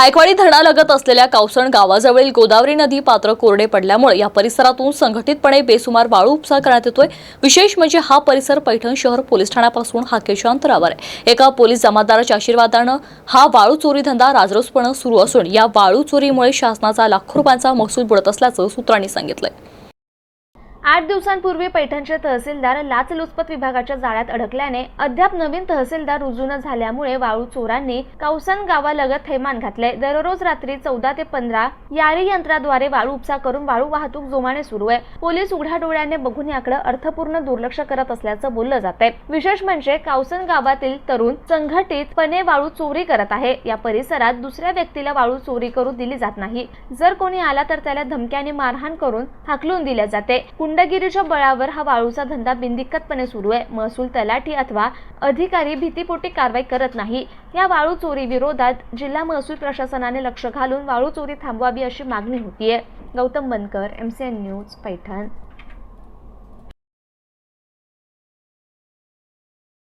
जायकवाडी धरणालगत असलेल्या कावसण गावाजवळील गोदावरी नदी पात्र कोरडे पडल्यामुळे या परिसरातून संघटितपणे बेसुमार वाळू उपसा करण्यात येतोय. विशेष म्हणजे हा परिसर पैठण शहर पोलीस ठाण्यापासून हाकेच्या अंतरावर आहे. एका पोलीस जमादाराच्या आशीर्वादानं हा वाळू चोरी धंदा राजरोसपणे सुरू असून या वाळू चोरीमुळे शासनाचा लाखो रुपयांचा महसूल बुडत असल्याचं सूत्रांनी सांगितलंय. आठ दिवसांपूर्वी पैठणचे तहसीलदार लाचलुचपत विभागाच्या जाळ्यात अडकल्याने अद्याप नवीन तहसीलदार रुजू न झाल्यामुळे वाळू चोरांनी कौसन गावालगत थैमान घातले. दररोज रात्री चौदा ते पंधरा यारी यंत्राद्वारे वाळू उपसा करून वाळू वाहतूक जोमाने सुरू आहे. पोलीस उघड्या डोळ्याने बघून याकडे अर्थपूर्ण दुर्लक्ष करत असल्याचं बोललं जात आहे विशेष म्हणजे कावसन गावातील तरुण संघटितपणे वाळू चोरी करत आहे. या परिसरात दुसऱ्या व्यक्तीला वाळू चोरी करू दिली जात नाही. जर कोणी आला तर त्याला धमक्याने मारहाण करून हाकलून दिले जाते. कुंड गुंडगिरीच्या बळावर हा वाळूचा धंदा बिनदिक्कतपणे सुरू आहे. महसूल तलाठी अथवा अधिकारी भीतीपोटी कारवाई करत नाही. या वाळू चोरी विरोधात जिल्हा महसूल प्रशासनाने लक्ष घालून वाळू चोरी थांबवावी अशी मागणी होतीये. Gautam Bankar M C N news Paithan.